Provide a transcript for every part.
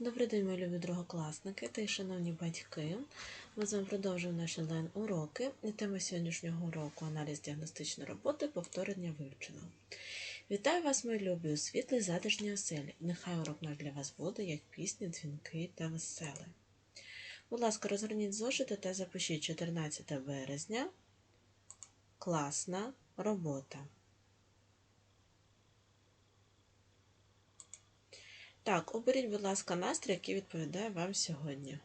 Добрий день, мої любі другокласники та й шановні батьки. Ми з вами продовжуємо наші онлайн-уроки. І тема сьогоднішнього уроку аналіз діагностичної роботи повторення вивчено. Вітаю вас, мої любі, у світлій затишній оселі. Нехай урок наш для вас буде, як пісні, дзвінки та веселі. Будь ласка, розгорніть зошити та запишіть 14 березня. Класна робота. Так, оберіть, будь ласка, настрій, який відповідає вам сьогодні.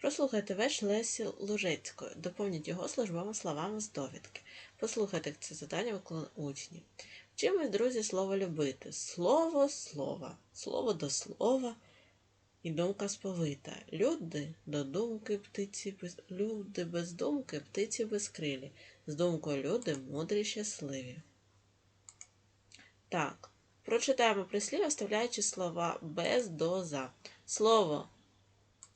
Прослухайте веш Лесі Лужецької. Доповніть його службовими словами з довідки. Послухайте це виконали учні. Вчимось, друзі, слово любити. Слово слово, слово до слова і думка сповита. Люди до думки птиці без люди без думки, птиці безкрилі. З думкою люди мудрі щасливі. Так, прочитаємо прислів'я, вставляючи слова без до за. Слово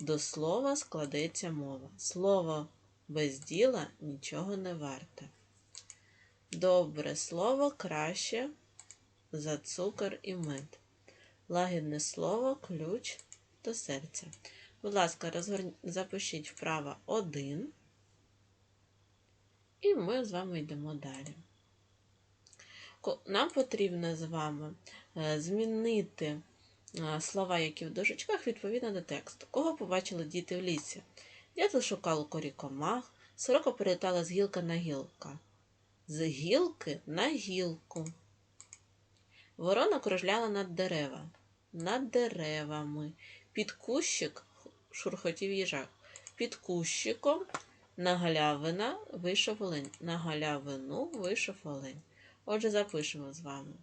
до слова складеться мова. Слово без діла нічого не варте. Добре слово краще за цукор і мед. Лагідне слово ключ до серця. Будь ласка, розгорн... запишіть вправо 1. І ми з вами йдемо далі. Нам потрібно з вами е, змінити е, слова, які в дужечках, відповідно до тексту. Кого побачили діти в лісі? Дятел шукав у корі комах, сорока перелітала з гілка на гілка. З гілки на гілку. Ворона кружляла над дерева, над деревами. Під кущик шурхотів їжак. Під кущиком на галявина вийшов олень. На галявину вийшов олень. Отже, запишемо з вами.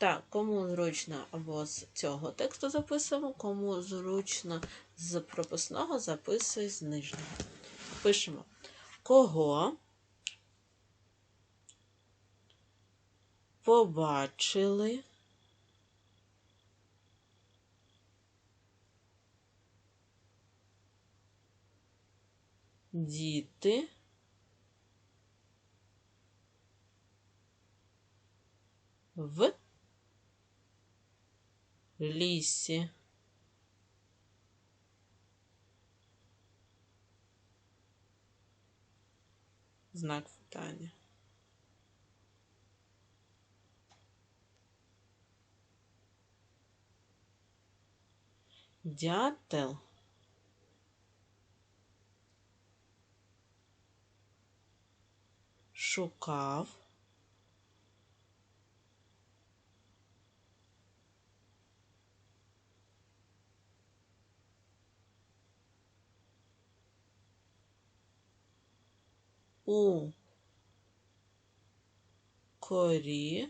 Так, кому зручно або з цього тексту записуємо, кому зручно з прописного записує з нижнього. Пишемо кого побачили діти в лісі. Знак питання. Дятел шукав у корі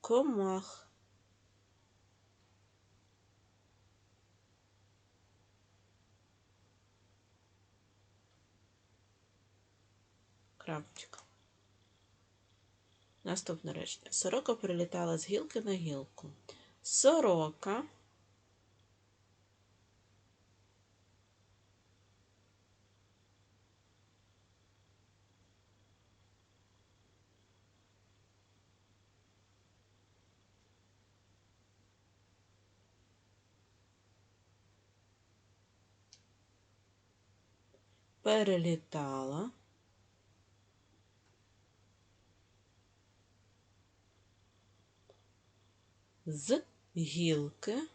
комах. Крапочка. Наступне речення. Сорока прилітала з гілки на гілку. Сорока. Перелітала. З гілки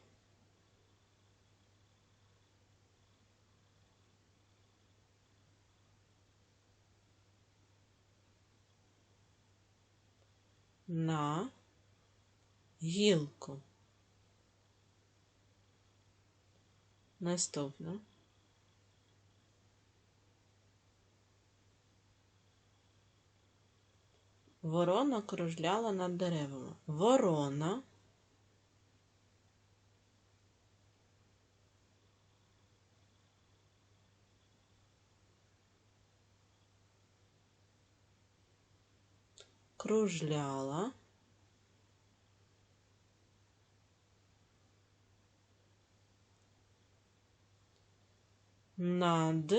на гілку. Наступне. Ворона кружляла над деревами. Ворона кружляла. Над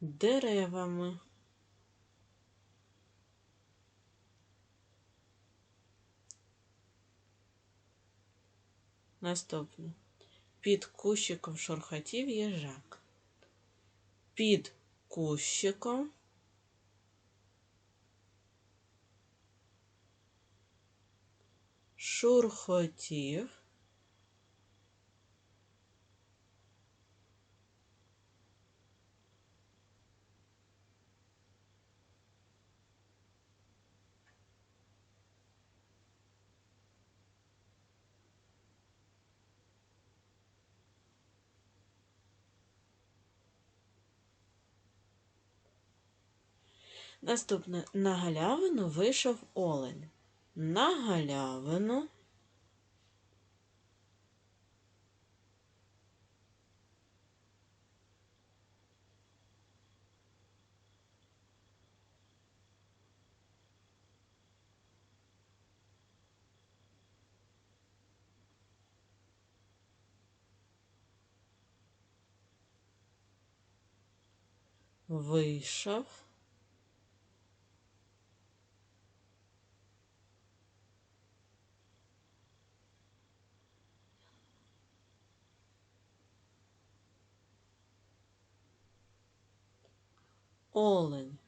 деревами. Наступне. Під кущиком шурхотів їжак. Під кущиком шурхотів Наступне на галявину вийшов олень. На галявину вийшов. Олень.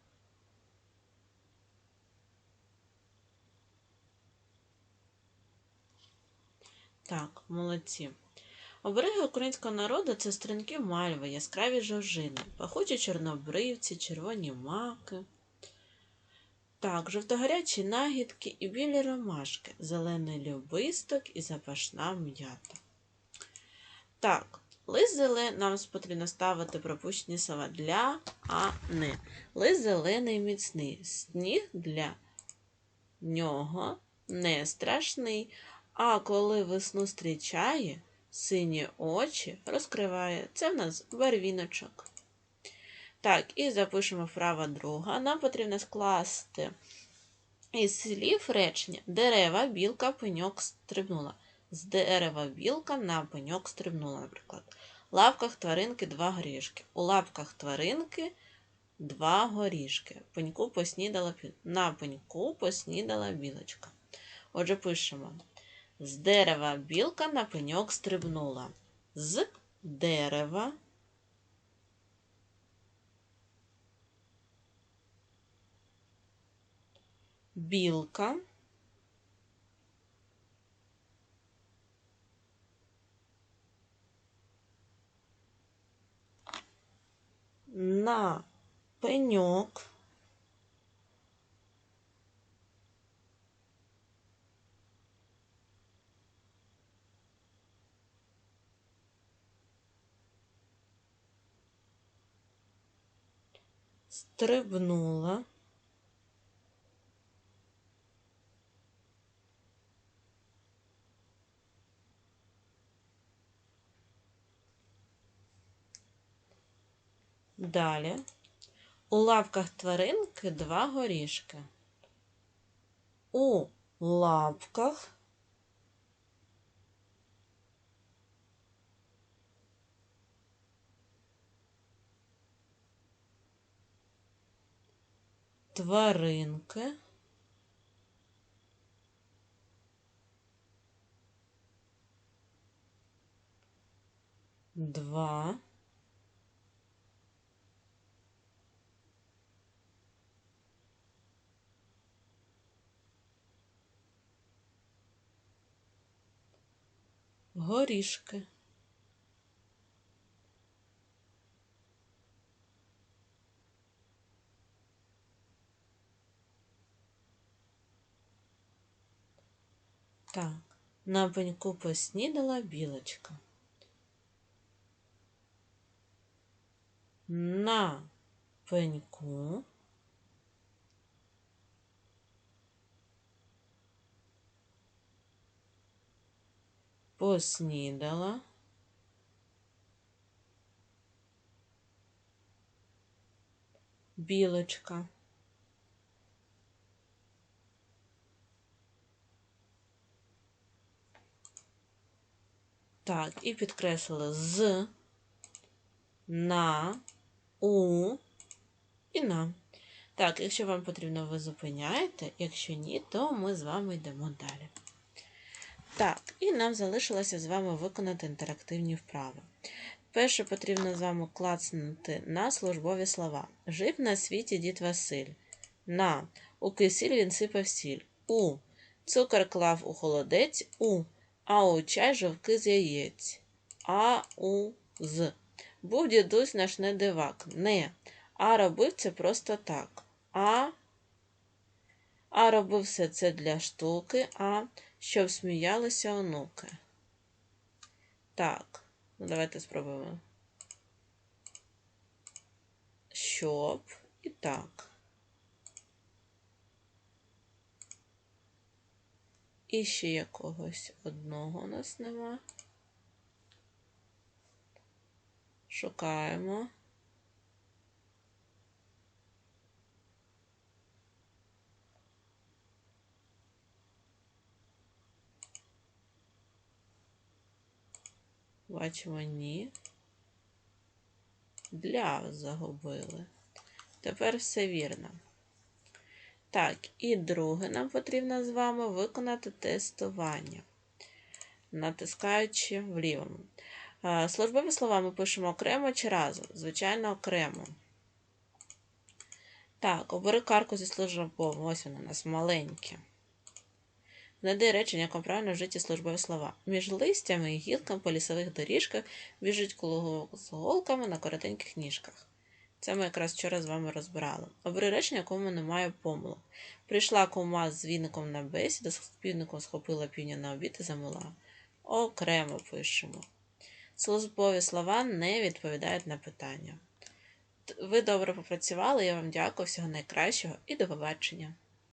Так, молодці. Обереги українського народу це стрінки мальви, яскраві жовжини, пахучі чорнобривці, червоні маки. Так, жовтогарячі нагідки і білі ромашки, зелений любисток і запашна м'ята. Так, лист зелений, нам потрібно ставити пропущені слова для, а не. Лист зелений міцний, сніг для нього не страшний. А коли весну зустрічає, сині очі розкриває. Це в нас барвіночок. Так, і запишемо вправа друга. Нам потрібно скласти із слів речення дерева, білка, пеньок стрибнула. З дерева білка на пеньок стрибнула, наприклад. В лапках тваринки два горішки. У лапках тваринки два горішки. Пеньку поснідала на пеньку поснідала білочка. Отже, пишемо. З дерева білка на пеньок стрибнула. З дерева. Білка. На пеньок. стрибнула. Далі у лапках тваринки два горішки. У лапках тваринки. Два. Горішки. Так, на пеньку поснідала білочка. На пеньку поснідала білочка. Так, і підкреслили з, на, у, і на. Так, якщо вам потрібно, ви зупиняєте, якщо ні, то ми з вами йдемо далі. Так, і нам залишилося з вами виконати інтерактивні вправи. Перше потрібно з вами клацнути на службові слова. Жив на світі дід Василь. На. У кисіль він сипав сіль. У. Цукор клав у холодець. У. А у чай жовки з яєць. А у з. Був дідусь наш не дивак. Не. А робив це просто так. А. А робив все це для штуки. А. Щоб сміялися онуки. Так. Ну, давайте спробуємо. Щоб і так. І ще якогось одного у нас нема. Шукаємо. Бачимо ні. Для загубили. Тепер все вірно. Так, і друге нам потрібно з вами виконати тестування, натискаючи вліво. Е, Службові слова ми пишемо окремо чи разом? Звичайно, окремо. Так, обери карку зі службовим. Ось воно у нас маленьке. Знайди речення, яком правильно вжиті службові слова. Між листями і гілками по лісових доріжках біжить коло з голками на коротеньких ніжках. Це ми якраз вчора з вами розбирали. Обери речення, якому немає помилок. Прийшла кума з віником на бесіду, з півником схопила півня на обід і замила. Окремо пишемо. Службові слова не відповідають на питання. Ви добре попрацювали, я вам дякую, всього найкращого і до побачення.